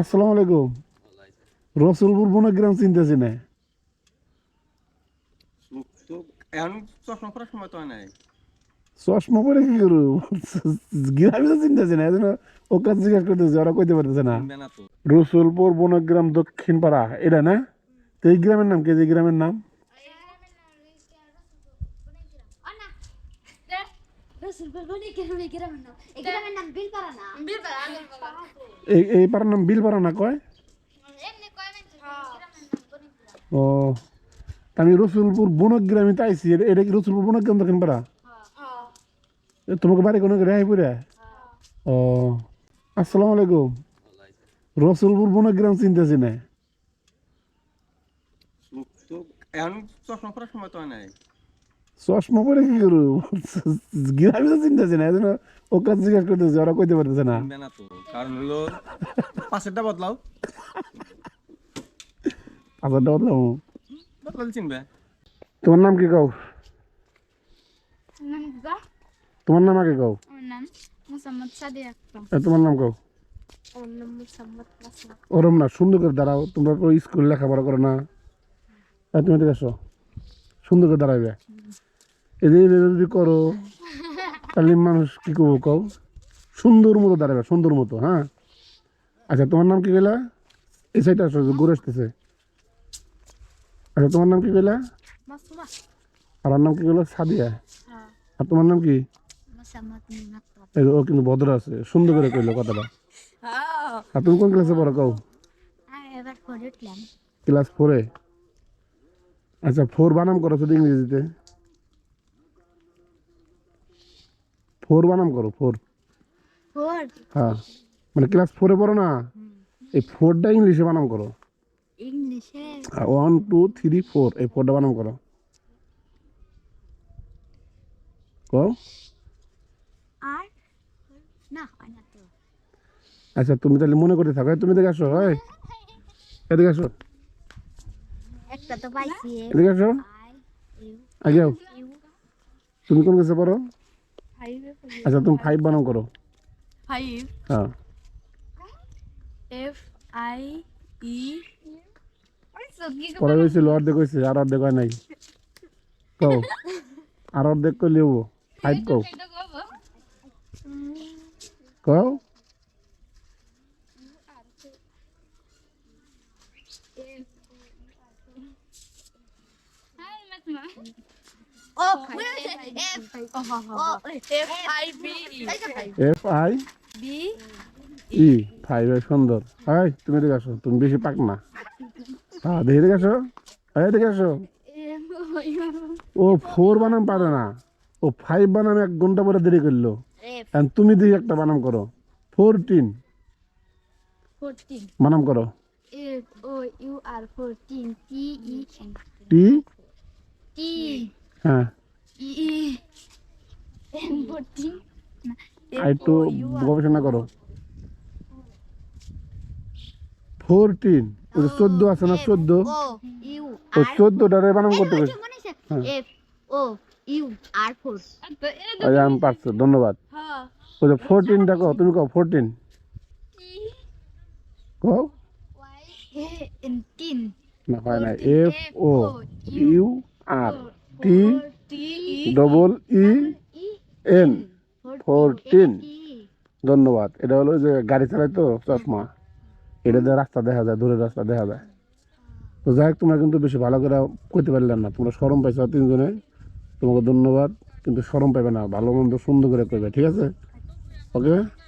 আসসালামু আলাইকুম। রসুলপুর বনগ্রাম চিনতেছি না। চশমা পরার সময় তো নাই। চশমা পরে কি করু গ্রামে চিনতেছি না এজন্য ওকে জিজ্ঞাসা করতেছে ওরা কইতে পারতেছে না। রসুলপুর বনগ্রাম দক্ষিণ পাড়া এটা না? তো এই গ্রামের নাম কে? যে গ্রামের নাম রসুলপুর কোনে গ্রামে গ্রামের নাম এই পাড়ার নাম বিলপাড়া না কয় ও আমি রসুলপুর বনগ্রামে তো আইসি এটা- এটা কি রসুলপুর বনগ্রাম দক্ষিণ পাড়া এ, তোমাকে বাড়ি কোনো রেহাই পড়ে ও আসসালামু আলাইকুম রসুলপুর বনগ্রাম চিনতেছি না তো এখন চশমা পরার সময় তো নাই চশমা পরে কি করু গ্রামে তো চিনতেছি না এজন্য জিজ্ঞাসা করতেছে ওরা কইতে পারতেছে না কারণ হলো পাশেরটা বদলাও। বললাম বদলালে চিনবে। তোমার নাম কি কও? তোমার নাম আগে কও। তোমার নাম কও? ওরম না সুন্দর করে দাঁড়াও তোমরা স্কুল লেখাপড়া করো না। তুমি আসো। সুন্দর করে দাঁড়াবে এইভাবে যদি করো তাহলে মানুষ কি করব কও? সুন্দর মতো দাঁড়াবে সুন্দর মতো হ্যাঁ? আচ্ছা তোমার নাম কি কইলা? এই সাইডে আসো ঘুরে আসতেছে। আচ্ছা তোমার নাম কি মাসুমা। আর নাম কি কইলা? সাদিয়া। হ্যাঁ। আর তোমার নাম কি? ও কিন্তু ভদ্র আছে সুন্দর করে কইলো কথাটা। আর তুমি কোন ক্লাসে পড়ো কও? ক্লাস ফোরে আচ্ছা ফোর বানাম করো শুধু ইংরেজিতে। ফোর বানাম করো ফোর। হ্যাঁ। মানে ক্লাস ফোরে পড়ো না? এই ফোরটা ইংলিশে বানাম করো। ইংলিশে? ওয়ান টু থ্রি ফোর এই ফোরটা বানাম করো। হয় আচ্ছা তুমি তাহলে মনে করতে থাকো। তুমি এদিকে আসো হয় এদিকে আসো। এদিকে আসো। আগে তুমি কোন ক্লাসে পড়ো? আচ্ছা তুমি ফাইভ বানাম করো। ফাইভ হ্যাঁ। এফ আই ই পরে হয়েছিল অর্ধেক হয়েছে আর অর্ধেক হয় নাই। কও। আর অর্ধেক করলে হব। ফাইভ কও। কও। O F F I B E F I B E five সুন্দর। হাই তুমি এদিকে আসো। তুমি বেশি পাক না। হ্যাঁ দেখে আসো। এই এদিকে আসো। ও ফোর বানাম পারে না। ও ফাইভ বানাম এক ঘণ্টা পরে দেরি করল। তুমি দেখি একটা বানাম করো। ফোরটিন। বানাম করো। F O U R fourteen. T E N T T হ্যাঁ। আর একটু গবেষণা করো। ফোরটিন যে চোদ্দ আছে না চোদ্দ? ও চোদ্দটারে বানাম করতে ও ফোর আচ্ছা আমি পারছ ধন্যবাদ। হ্যাঁ ওই যে ফোরটিনটা কও তুমি কও ফোরটিন তিন না হয় না F O U R T, double E, N, fourteen. ধন্যবাদ। এটা হলো যে গাড়ি চালায় তো চশমা। এটা দিয়ে রাস্তা দেখা যায়, দূরের রাস্তা দেখা যায়। তো যাই হোক, তোমরা কিন্তু বেশি ভালো করে করতে পারলেন না। তোমরা সরম পাইছো তিনজনে। তোমাকে ধন্যবাদ। কিন্তু সরম পাবে না, ভালো মন্দ সুন্দর করে করবে ঠিক আছে? ওকে?